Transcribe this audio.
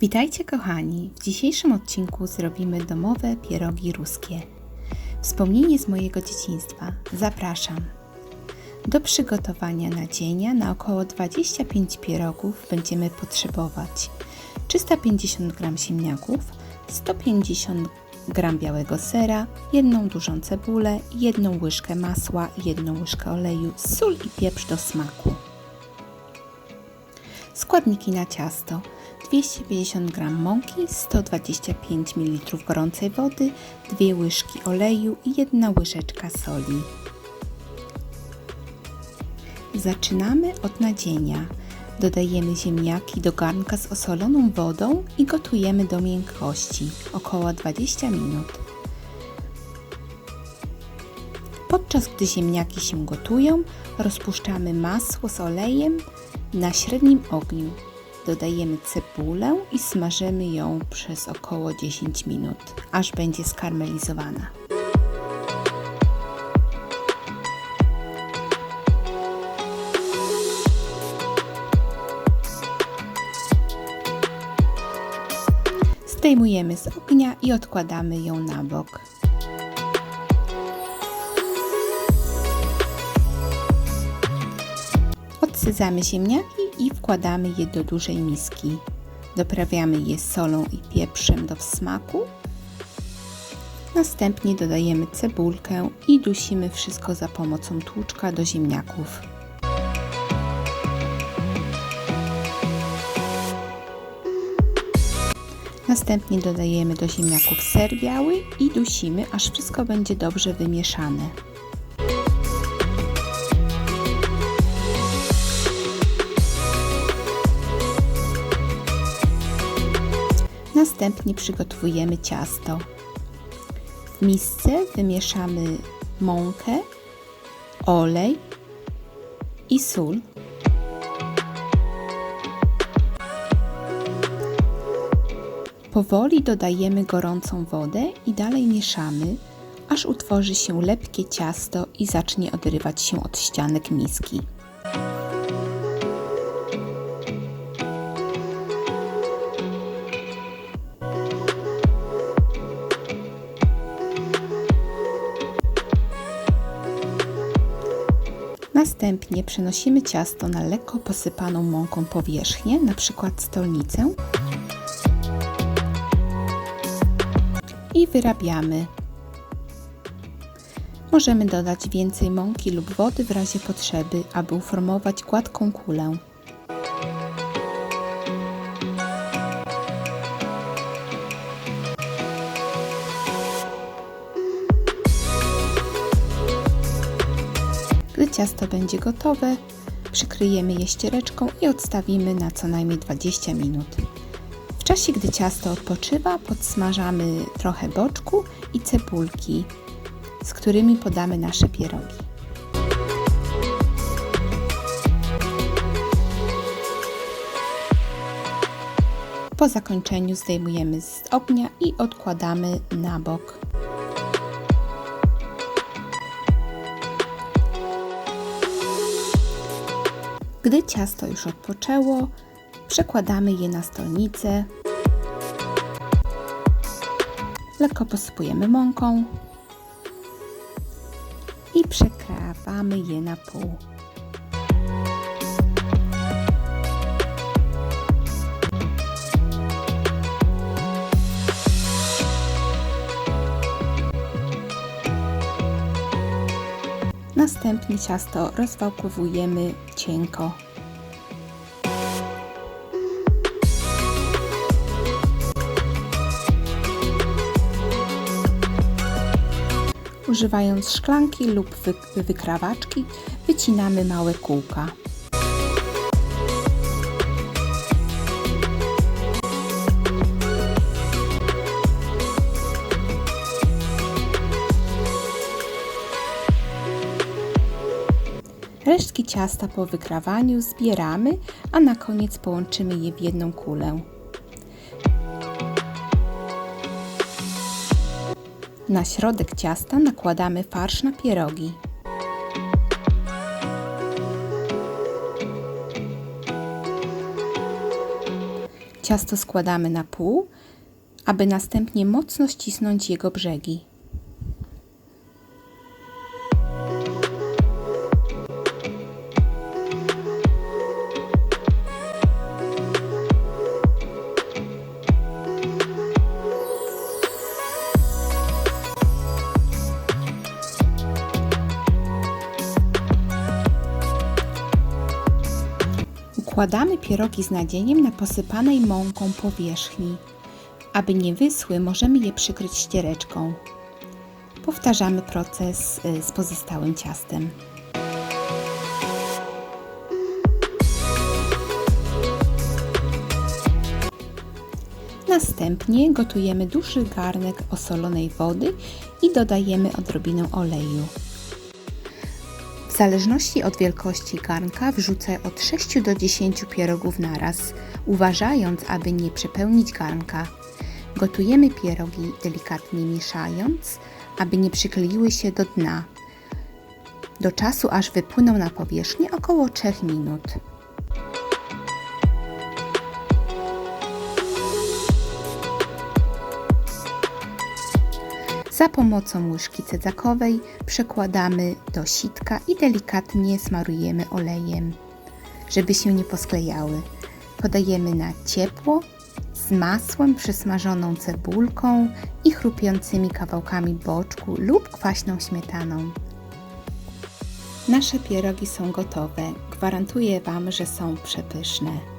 Witajcie kochani! W dzisiejszym odcinku zrobimy domowe pierogi ruskie. Wspomnienie z mojego dzieciństwa. Zapraszam. Do przygotowania nadzienia na około 25 pierogów będziemy potrzebować 350 g ziemniaków, 150 g białego sera, jedną dużą cebulę, jedną łyżkę masła, jedną łyżkę oleju, sól i pieprz do smaku. Składniki na ciasto 250 g mąki, 125 ml gorącej wody, 2 łyżki oleju i 1 łyżeczka soli. Zaczynamy od nadzienia. Dodajemy ziemniaki do garnka z osoloną wodą i gotujemy do miękkości około 20 minut. Podczas gdy ziemniaki się gotują, rozpuszczamy masło z olejem na średnim ogniu. Dodajemy cebulę i smażymy ją przez około 10 minut, aż będzie skarmelizowana. Zdejmujemy z ognia i odkładamy ją na bok. Odsydzamy ziemniaki i wkładamy je do dużej miski. Doprawiamy je solą i pieprzem do smaku. Następnie dodajemy cebulkę i dusimy wszystko za pomocą tłuczka do ziemniaków. Następnie dodajemy do ziemniaków ser biały i dusimy, aż wszystko będzie dobrze wymieszane. Następnie przygotowujemy ciasto. W misce wymieszamy mąkę, olej i sól. Powoli dodajemy gorącą wodę i dalej mieszamy, aż utworzy się lepkie ciasto i zacznie odrywać się od ścianek miski. Następnie przenosimy ciasto na lekko posypaną mąką powierzchnię, np. stolnicę i wyrabiamy. Możemy dodać więcej mąki lub wody w razie potrzeby, aby uformować gładką kulę. Gdy ciasto będzie gotowe, przykryjemy je ściereczką i odstawimy na co najmniej 20 minut. W czasie, gdy ciasto odpoczywa, podsmażamy trochę boczku i cebulki, z którymi podamy nasze pierogi. Po zakończeniu zdejmujemy z ognia i odkładamy na bok. Gdy ciasto już odpoczęło, przekładamy je na stolnicę. Lekko posypujemy mąką i przekrawamy je na pół. Następnie ciasto rozwałkowujemy cienko. Używając szklanki lub wy wykrawaczki wycinamy małe kółka. Resztki ciasta po wykrawaniu zbieramy, a na koniec połączymy je w jedną kulę. Na środek ciasta nakładamy farsz na pierogi. Ciasto składamy na pół, aby następnie mocno ścisnąć jego brzegi. Układamy pierogi z nadzieniem na posypanej mąką powierzchni. Aby nie wyschły, możemy je przykryć ściereczką. Powtarzamy proces y, z pozostałym ciastem. Następnie gotujemy duży garnek osolonej wody i dodajemy odrobinę oleju. Zależności od wielkości garnka wrzucę od 6 do 10 pierogów naraz, uważając, aby nie przepełnić garnka. Gotujemy pierogi delikatnie mieszając, aby nie przykleiły się do dna. Do czasu aż wypłyną na powierzchnię około 3 minut. Za pomocą łyżki cedzakowej przekładamy do sitka i delikatnie smarujemy olejem, żeby się nie posklejały. Podajemy na ciepło z masłem, przysmażoną cebulką i chrupiącymi kawałkami boczku lub kwaśną śmietaną. Nasze pierogi są gotowe. Gwarantuję Wam, że są przepyszne.